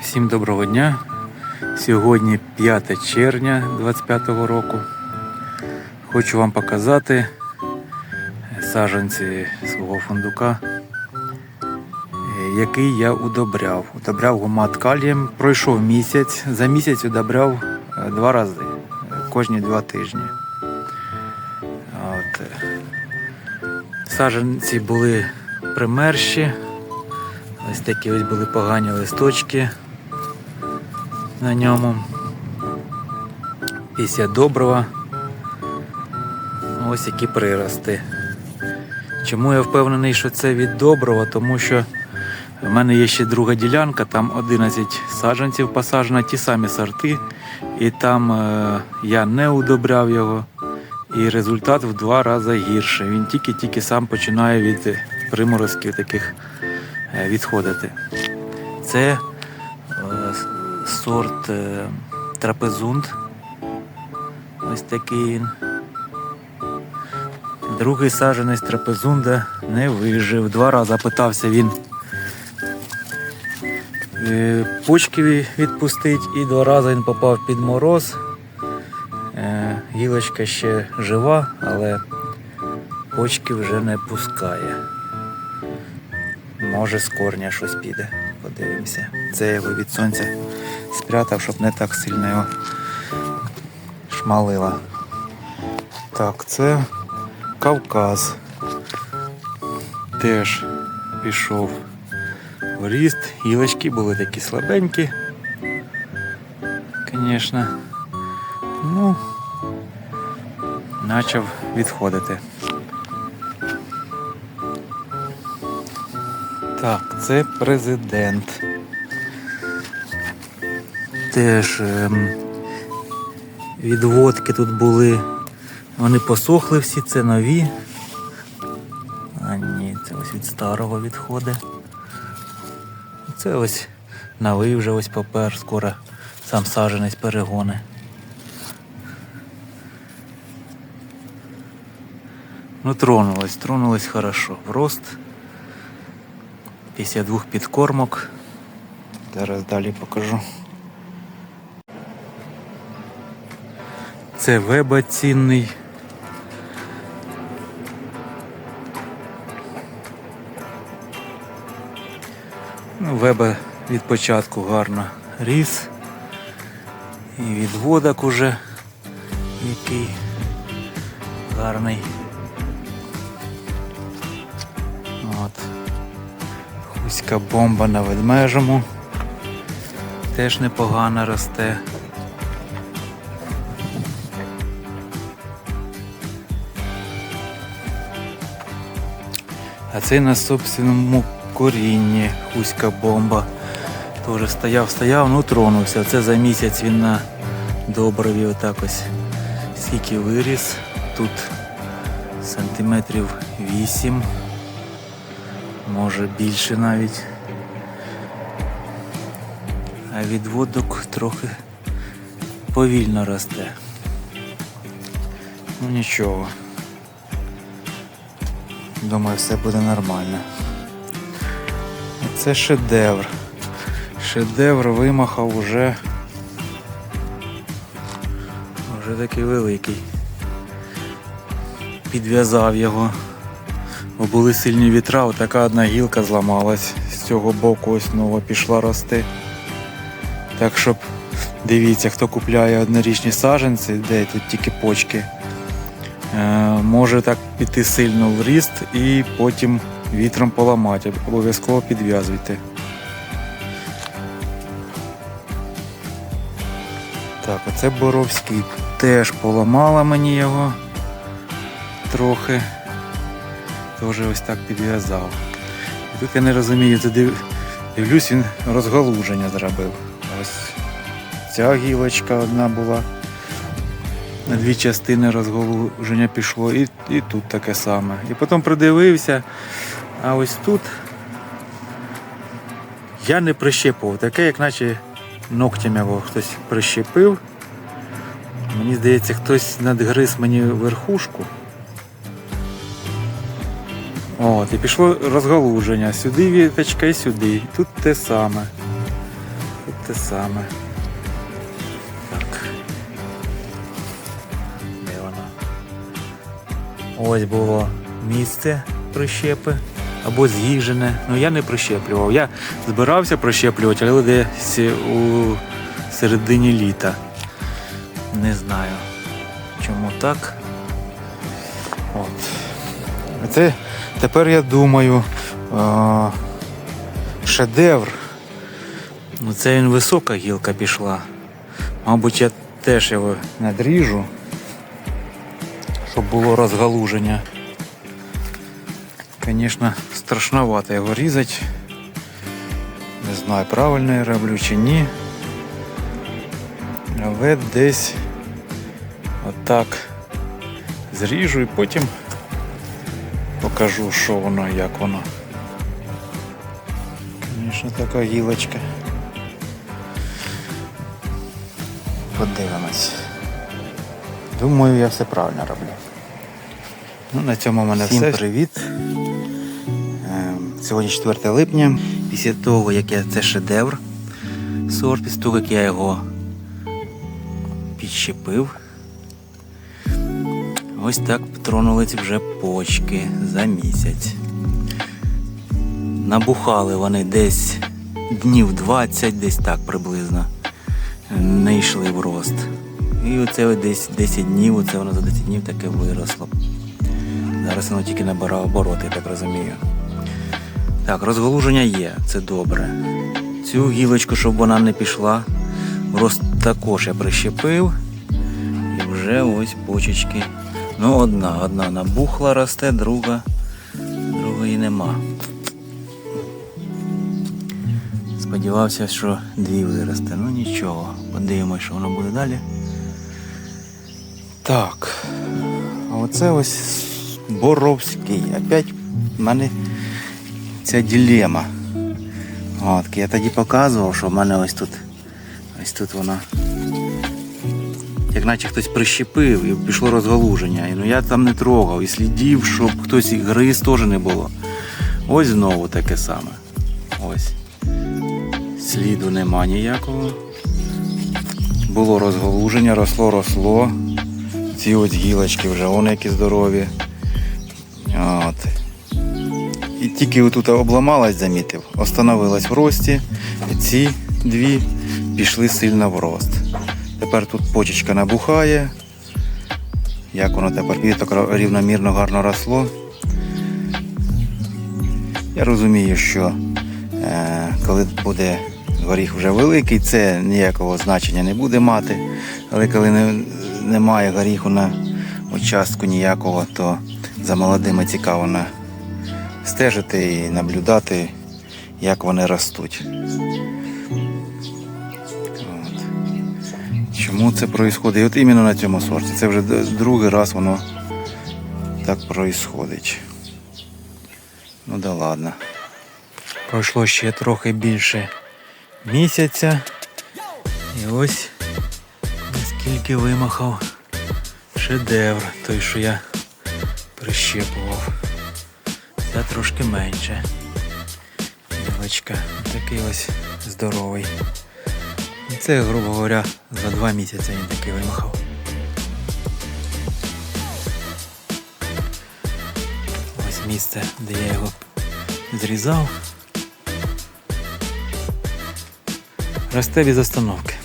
Всім доброго дня. Сьогодні 5 червня 25 року. Хочу вам показати саджанці свого фундука, е, який я удобряв. Удобряв гумат калієм. Пройшов місяць. За місяць удобряв е, два рази, е, кожні два тижні. От. е, Саджанці були примерші. Ось такі ось були погані листочки на ньому. Після добрива. Ось які прирости. Чому я впевнений, що це від добрива? Тому що в мене є ще друга ділянка, там 11 саджанців посаджено, ті самі сорти, і там е, я не удобряв його. І результат в два рази гірший. Він тільки-тільки сам починає від приморозків таких е, відходити. Це сорт е, трапезунд. Ось такий він. Другий саджанець трапезунда не вижив. Два рази питався він е, почки ві- відпустить, і два рази він попав під мороз. Е, Гілочка ще жива, але почки вже не пускає. Може з корня щось піде. Подивимося. Це його від сонця спрятав, щоб не так сильно його шмалило. Так, це Кавказ. Теж пішов в ріст. Гілочки були такі слабенькі. Звісно. Ну, почав відходити. Так, це президент. Теж ем, відводки тут були. Вони посохли всі, це нові. А ні, це ось від старого відходи. Це ось новий вже ось попер, скоро сам саженець перегони. Ну, тронулось, тронулось хорошо. В рост. Після двох підкормок. Зараз далі покажу. Це веба цінний. Ну, веба від початку гарно ріс. І відводок уже який гарний. От. Хуська бомба на ведмежому. Теж непогано росте. А цей на собственному корінні хуська бомба. Теж стояв, стояв, ну тронувся. Це за місяць він на добриві отак ось скільки виріс. Тут сантиметрів 8, може більше навіть. А відводок трохи повільно росте. Ну нічого. Думаю, все буде нормально. Це шедевр. Шедевр вимахав уже. Вже такий великий. Підв'язав його. Бо були сильні вітра, отака одна гілка зламалась. З цього боку ось нова пішла рости. Так щоб дивіться, хто купляє однорічні саджанці, де тут тільки почки. Е, може так піти сильно в ріст і потім вітром поламати. Обов'язково підв'язуйте. Так, оце Боровський теж поламала мені його трохи. Теж ось так підв'язав. І тут я не розумію, то див... дивлюсь, він розгалуження зробив. Ось ця гілочка одна була. На дві частини розголуження пішло, і, і тут таке саме. І потім придивився, а ось тут я не прищепував, таке, як наче ногтем його хтось прищепив. Мені здається, хтось надгриз мені верхушку. От, і пішло розгалуження. Сюди віточка і сюди. Тут те саме. Тут те саме. Ось було місце прищепи або з'їжджене. Ну я не прищеплював. Я збирався прищеплювати, але десь у середині літа. Не знаю, чому так. От. Це тепер я думаю. А, шедевр. Ну, це він висока гілка пішла. Мабуть, я теж його надріжу, щоб було розгалуження. Звісно, страшновато його різати. Не знаю, правильно я роблю чи ні. Але десь отак зріжу і потім покажу, що воно, як воно. Звісно, така гілочка. Подивимось. Думаю, я все правильно роблю. Ну, на цьому в мене Всім все. Привіт. Ем, Сьогодні 4 липня. Після того, як я це шедевр сорт, після того, як я його підщепив. Ось так тронулись вже почки за місяць. Набухали вони десь днів 20, десь так приблизно. Не йшли в рост. І оце десь 10 днів, оце воно за 10 днів таке виросло. Зараз воно тільки набирає обороти, я так розумію. Так, розголуження є, це добре. Цю гілочку, щоб вона не пішла, рост також я прищепив. І вже ось почечки. Ну, одна, одна набухла росте, друга, другої нема. Сподівався, що дві виросте. Ну нічого, подивимось, що воно буде далі. Так. А оце ось Боровський. Опять в мене ця дилема. От, я тоді показував, що в мене ось тут. Ось тут вона. Як наче хтось прищепив і пішло розгалуження. І, Ну я там не трогав і слідів, щоб хтось і гриз теж не було. Ось знову таке саме. Ось. Сліду нема ніякого. Було розгалуження, росло, росло. Ці ось гілочки вже вони які здорові. От. І тільки отут обламалась, замітив, остановилась в рості. І ці дві пішли сильно в рост. Тепер тут почечка набухає. Як воно тепер так рівномірно гарно росло. Я розумію, що е, коли буде горіх вже великий, це ніякого значення не буде мати. Але коли не, немає горіху на участку ніякого, то за молодими цікаво на стежити і наблюдати, як вони ростуть. От. Чому це відбувається? І от іменно на цьому сорті. Це вже другий раз воно так відбувається. Ну да ладно. Пройшло ще трохи більше місяця. І ось наскільки вимахав шедевр, той, що я прищепував. Ця трошки менше. Гілочка. Такий ось здоровий. Це, грубо говоря, за два місяці він такий вимахав. Ось місце, де я його зрізав. Росте без остановки.